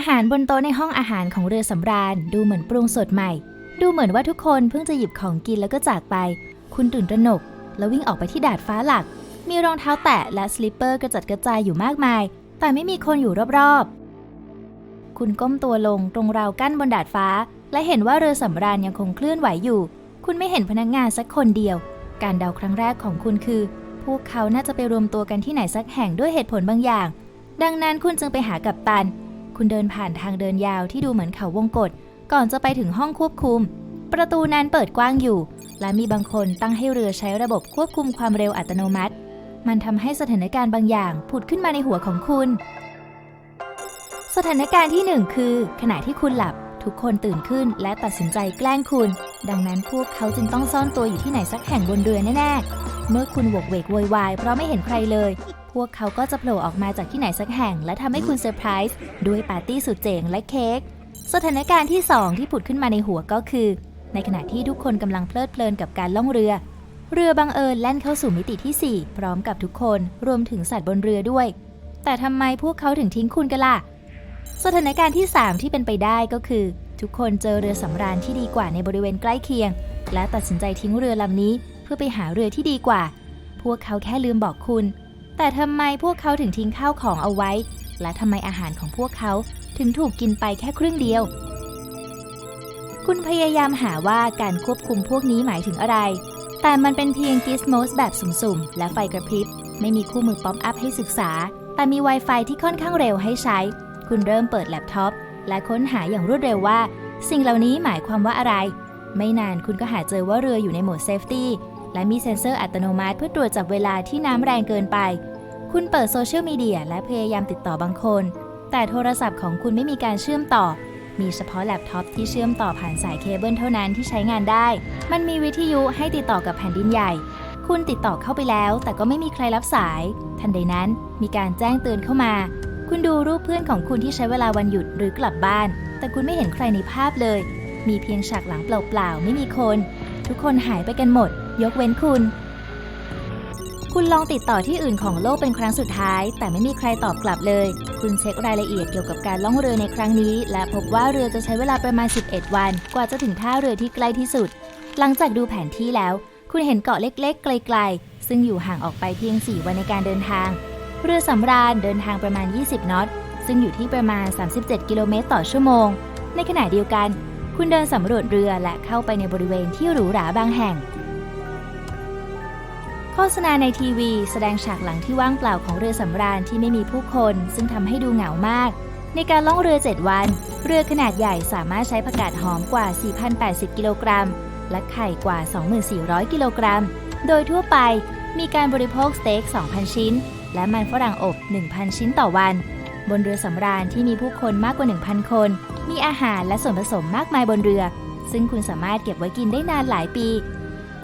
อาหารบนโต๊ะในห้องอาหารของเรือสำราญ ดูเหมือนปรุงสดใหม่ ดูเหมือนว่าทุกคนเพิ่งจะหยิบของกินแล้วก็จากไป คุณตื่นตระหนก แล้ววิ่งออกไปที่ดาดฟ้าหลัก มีรองเท้าแตะและสลิปเปอร์กระจัดกระจายอยู่มากมาย แต่ไม่มีคนอยู่รอบๆ คุณก้มตัวลงตรงราวกั้นบนดาดฟ้า และเห็นว่าเรือสำราญยังคงเคลื่อนไหวอยู่ คุณไม่เห็นพนักงานสักคนเดียว การเดาครั้งแรกของคุณคือ พวกเขาน่าจะไปรวมตัวกันที่ไหนสักแห่งด้วยเหตุผลบางอย่าง ดังนั้นคุณจึงไปหากัปตัน คุณเดินผ่านทางเดินยาวที่ดูเหมือนเขาวงกฏก่อนจะไปถึงห้องควบคุม ประตูนั้นเปิดกว้างอยู่ และมีบางคนตั้งให้เรือใช้ระบบควบคุมความเร็วอัตโนมัติ มันทำให้สถานการณ์บางอย่างผุดขึ้นมาในหัวของคุณ สถานการณ์ที่หนึ่งคือ ขณะที่คุณหลับทุกคนตื่นขึ้นและตัดสินใจแกล้งคุณ ดังนั้นพวกเขาจึงต้องซ่อนตัวอยู่ที่ไหนสักแห่งบนเรือแน่ๆ เมื่อคุณวกเวกโวยวายเพราะไม่เห็นใครเลย วกเขาก็จะโผล่ออกมาจากที่ไหนสักแห่ง และทำให้คุณเซอร์ไพรส์ด้วยปาร์ตี้สุดเจ๋งและเค้กสถานการณ์ที่ 2 ที่ผุดขึ้นมาในหัวก็คือ ในขณะที่ทุกคนกำลังเพลิดเพลินกับการล่องเรือ เรือบังเอิญแล่นเข้าสู่มิติที่ 4 พร้อมกับทุกคนรวมถึงสัตว์บนเรือด้วย แต่ทำไมพวกเขาถึงทิ้งคุณกันล่ะสถานการณ์ที่ 3 ที่เป็นไปได้ก็คือ ทุกคนเจอเรือสำราญที่ดีกว่าในบริเวณใกล้เคียง และตัดสินใจทิ้งเรือลำนี้ เพื่อไปหาเรือที่ดีกว่า พวกเขาแค่ลืมบอกคุณ แต่ทำไมพวกเขาถึงทิ้งข้าวของเอาไว้ และทำไมอาหารของพวกเขาถึงถูกกินไปแค่ครึ่งเดียว คุณพยายามหาว่าการควบคุมพวกนี้หมายถึงอะไร แต่มันเป็นเพียงกิสโมสแบบสุ่มๆ และไฟกระพริบ ไม่มีคู่มือป๊อปอัพให้ศึกษา แต่มี Wi-Fi ที่ค่อนข้างเร็วให้ใช้ คุณเริ่มเปิดแล็ปท็อป และค้นหาอย่างรวดเร็วว่า สิ่งเหล่านี้หมายความว่าอะไร ไม่นานคุณก็หาเจอว่าเรืออยู่ในโหมดเซฟตี้ และมีเซ็นเซอร์อัตโนมัติเพื่อตรวจจับเวลาที่น้ำแรงเกินไป คุณเปิดโซเชียลมีเดียและพยายามติดต่อบางคน แต่โทรศัพท์ของคุณไม่มีการเชื่อมต่อ มีเฉพาะแล็ปท็อปที่เชื่อมต่อผ่านสายเคเบิลเท่านั้นที่ใช้งานได้ มันมีวิทยุให้ติดต่อกับแผ่นดินใหญ่ คุณติดต่อเข้าไปแล้ว แต่ก็ไม่มีใครรับสาย ทันใดนั้นมีการแจ้งเตือนเข้ามา คุณดูรูปเพื่อนของคุณที่ใช้เวลาวันหยุดหรือกลับบ้าน แต่คุณไม่เห็นใครในภาพเลย มีเพียงฉากหลังเปล่าๆไม่มีคน ทุกคนหายไปกันหมด ยกเว้นคุณ คุณลองติดต่อที่อื่นของโลกเป็นครั้งสุดท้าย แต่ไม่มีใครตอบกลับเลย คุณเช็ครายละเอียดเกี่ยวกับการล่องเรือในครั้งนี้ และพบว่าเรือจะใช้เวลาประมาณ 11 วัน กว่าจะถึงท่าเรือที่ใกล้ที่สุด หลังจากดูแผนที่แล้ว คุณเห็นเกาะเล็ก ๆ ไกล ๆ ซึ่งอยู่ห่างออกไปเพียง 4 วันในการเดินทาง เรือสำราญเดินทางประมาณ 20 นอตซึ่งอยู่ที่ประมาณ 37 กิโลเมตรต่อชั่วโมง ในขณะเดียวกัน คุณเดินสำรวจเรือและเข้าไปในบริเวณที่หรูหราบางแห่ง ฆษณาในทีวี แสดงฉากหลังที่ว่างเปล่าของเรือสำราญที่ไม่มีผู้คน ซึ่งทำให้ดูเหงามาก ในการล่องเรือ 7 วัน เรือขนาดใหญ่สามารถใช้ผักกาดหอมกว่า 4,080 กิโลกรัม และไข่กว่า 2,400 กิโลกรัม โดยทั่วไปมีการบริโภคสเต็ก 2,000 ชิ้น และมันฝรั่งอบ 1,000 ชิ้นต่อวัน บนเรือสำราญที่มีผู้คนมากกว่า 1,000 คน มีอาหารและส่วนผสมมากมายบนเรือ ซึ่งคุณสามารถเก็บไว้กินได้นานหลายปี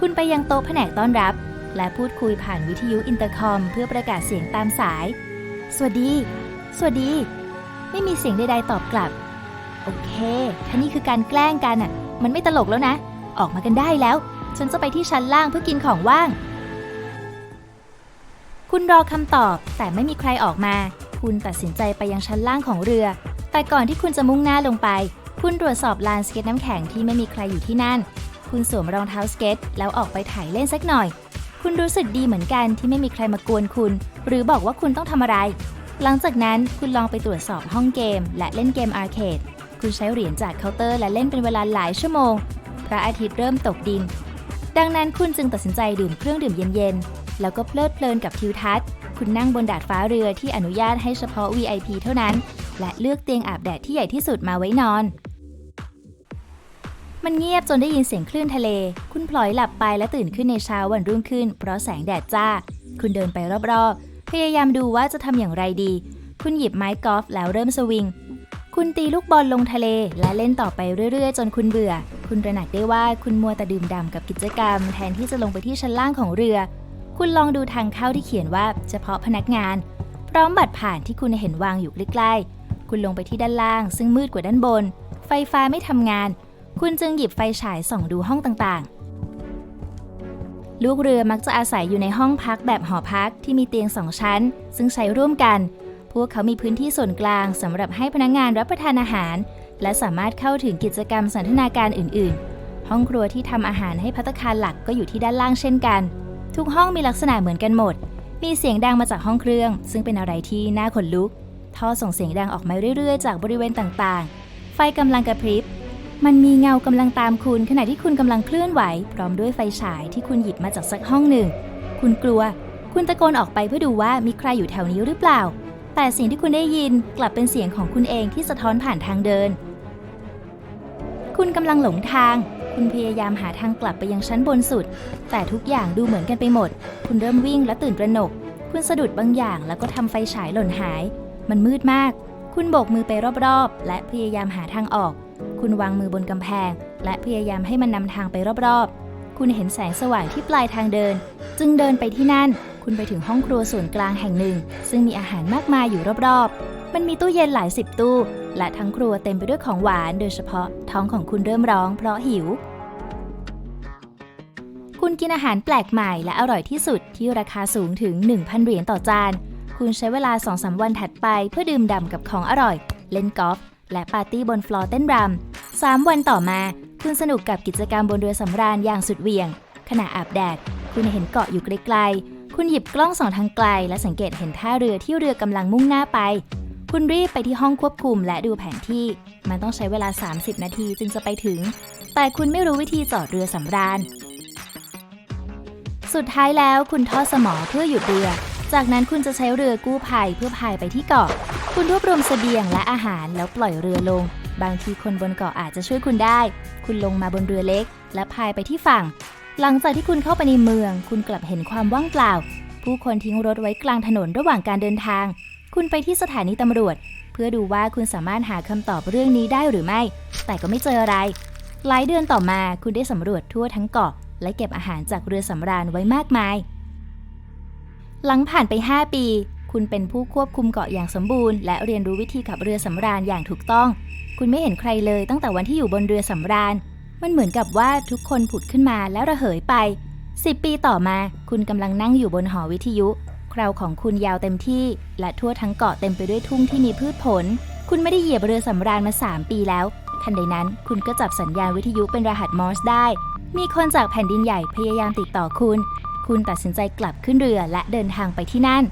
คุณไปยังโต๊ะแผนกต้อนรับ และพูดคุยผ่านวิทยุอินเตอร์คอม เพื่อประกาศเสียงตามสาย สวัสดี สวัสดี ไม่มีเสียงใดๆตอบกลับ โอเค ถ้านี่คือการแกล้งกันอะ มันไม่ตลกแล้วนะ ออกมากันได้แล้ว ฉันจะไปที่ชั้นล่างเพื่อกินของว่าง คุณรอคำตอบแต่ไม่มีใครออกมา คุณตัดสินใจไปยังชั้นล่างของเรือ แต่ก่อนที่คุณจะมุ่งหน้าลงไป คุณตรวจสอบลานสเก็ตน้ำแข็งที่ไม่มีใครอยู่ที่นั่น คุณสวมรองเท้าสเก็ต แล้วออกไปถ่ายเล่นสักหน่อย คุณรู้สึกดีเหมือนกันที่ไม่มีใครมากวนคุณ หรือบอกว่าคุณต้องทำอะไร หลังจากนั้นคุณลองไปตรวจสอบห้องเกม และเล่นเกมอาร์เคด คุณใช้เหรียญจากเคาน์เตอร์และเล่นเป็นเวลาหลายชั่วโมง พระอาทิตย์เริ่มตกดิน ดังนั้นคุณจึงตัดสินใจดื่มเครื่องดื่มเย็นๆ แล้วก็เพลิดเพลินกับทิวทัศน์ คุณนั่งบนดาดฟ้าเรือที่อนุญาตให้เฉพาะ VIP เท่านั้น และเลือกเตียงอาบแดดที่ใหญ่ที่สุดมาไว้นอน มันเงียบจนได้ยินเสียงคลื่นทะเล ลอยหลับไปและตื่นขึ้นในเช้าวันรุ่งขึ้น เพราะแสงแดดจ้า คุณเดินไปรอบๆ พยายามดูว่าจะทำอย่างไรดี คุณหยิบไม้กอล์ฟแล้วเริ่มสวิง คุณตีลูกบอลลงทะเลและเล่นต่อไปเรื่อยๆ จนคุณเบื่อ คุณระหนักได้ว่าคุณมัวแต่ดื่มด่ำกับกิจกรรม แทนที่จะลงไปที่ชั้นล่างของเรือ คุณลองดูทางเข้าที่เขียนว่าเฉพาะพนักงาน พร้อมบัตรผ่านที่คุณเห็นวางอยู่ใกล้ๆ คุณลงไปที่ด้านล่าง ซึ่งมืดกว่าด้านบน ไฟฟ้าไม่ทำงาน คุณจึงหยิบไฟฉายส่องดูห้องต่างๆ ลูกเรือมักจะอาศัยอยู่ในห้องพักแบบหอพักที่มีเตียงสองชั้น ซึ่งใช้ร่วมกัน พวกเขามีพื้นที่ส่วนกลางสำหรับให้พนักงานรับประทานอาหาร และสามารถเข้าถึงกิจกรรมสันทนาการอื่น ๆ ห้องครัวที่ทำอาหารให้พัตตคารหลักก็อยู่ที่ด้านล่างเช่นกัน ทุกห้องมีลักษณะเหมือนกันหมด มีเสียงดังมาจากห้องเครื่อง ซึ่งเป็นอะไรที่น่าขนลุก ท่อส่งเสียงดังออกมาเรื่อย ๆ จากบริเวณต่าง ๆ ไฟกำลังกระพริบ มันมีเงากำลังตามคุณขณะที่คุณกำลังเคลื่อนไหว พร้อมด้วยไฟฉายที่คุณหยิบมาจากสักห้องหนึ่ง คุณกลัว คุณตะโกนออกไปเพื่อดูว่ามีใครอยู่แถวนี้หรือเปล่า แต่สิ่งที่คุณได้ยินกลับเป็นเสียงของคุณเองที่สะท้อนผ่านทางเดิน คุณกำลังหลงทาง คุณพยายามหาทางกลับไปยังชั้นบนสุด แต่ทุกอย่างดูเหมือนกันไปหมด คุณเริ่มวิ่งและตื่นตระหนก คุณสะดุดบางอย่างแล้วก็ทำไฟฉายหล่นหาย มันมืดมาก คุณโบกมือไปรอบๆ และพยายามหาทางออก คุณวางมือบนกำแพง และพยายามให้มันนำทางไปรอบๆ คุณเห็นแสงสว่างที่ปลายทางเดิน จึงเดินไปที่นั่น คุณไปถึงห้องครัวส่วนกลางแห่งหนึ่ง ซึ่งมีอาหารมากมายอยู่รอบๆ มันมีตู้เย็นหลายสิบตู้ และทั้งครัวเต็มไปด้วยของหวาน โดยเฉพาะท้องของคุณเริ่มร้องเพราะหิว คุณกินอาหารแปลกใหม่และอร่อยที่สุดที่ราคาสูงถึง 1,000 เหรียญต่อจาน คุณใช้เวลา2-3วันถัดไปเพื่อดื่มด่ำกับของอร่อย เล่นกอล์ฟและปาร์ตี้บนฟลอร์เต้นรำ สามวันต่อมา คุณสนุกกับกิจกรรมบนเรือสำราญอย่างสุดเหวี่ยง ขณะอาบแดด คุณเห็นเกาะอยู่ไกลๆ คุณหยิบกล้องส่องทางไกล และสังเกตเห็นท่าเรือที่เรือกำลังมุ่งหน้าไป คุณรีบไปที่ห้องควบคุมและดูแผนที่ มันต้องใช้เวลา 30 นาทีจึงจะไปถึง แต่คุณไม่รู้วิธีจอดเรือสำราญ สุดท้ายแล้วคุณทอดสมอเพื่อหยุดเรือ จากนั้นคุณจะใช้เรือกู้ภัยเพื่อพายไปที่เกาะ คุณรวบรวมเสบียงและอาหารแล้วปล่อยเรือลง บางทีคนบนเกาะอาจจะช่วยคุณได้ คุณลงมาบนเรือเล็ก และพายไปที่ฝั่ง หลังจากที่คุณเข้าไปในเมือง คุณกลับเห็นความว่างเปล่า ผู้คนทิ้งรถไว้กลางถนนระหว่างการเดินทาง คุณไปที่สถานีตำรวจ เพื่อดูว่าคุณสามารถหาคำตอบเรื่องนี้ได้หรือไม่ แต่ก็ไม่เจออะไร หลายเดือนต่อมาคุณได้สำรวจทั่วทั้งเกาะ และเก็บอาหารจากเรือสำราญไว้มากมาย หลังผ่านไป 5 ปี คุณเป็นผู้ควบคุมเกาะอย่างสมบูรณ์ และเรียนรู้วิธีขับเรือสำราญอย่างถูกต้อง คุณไม่เห็นใครเลยตั้งแต่วันที่อยู่บนเรือสำราญ มันเหมือนกับว่าทุกคนผุดขึ้นมาแล้วระเหยไป10ปีต่อมา คุณกำลังนั่งอยู่บนหอวิทยุ คราวของคุณยาวเต็มที่ และทั่วทั้งเกาะเต็มไปด้วยทุ่งที่มีพืชผล คุณไม่ได้เหยียบเรือสำราญมา 3 ปีแล้ว ทันใดนั้น คุณก็จับสัญญาณวิทยุเป็นรหัสมอร์สได้ มีคนจากแผ่นดินใหญ่พยายามติดต่อคุณ คุณตัดสินใจกลับขึ้นเรือและเดินทางไปที่นั่น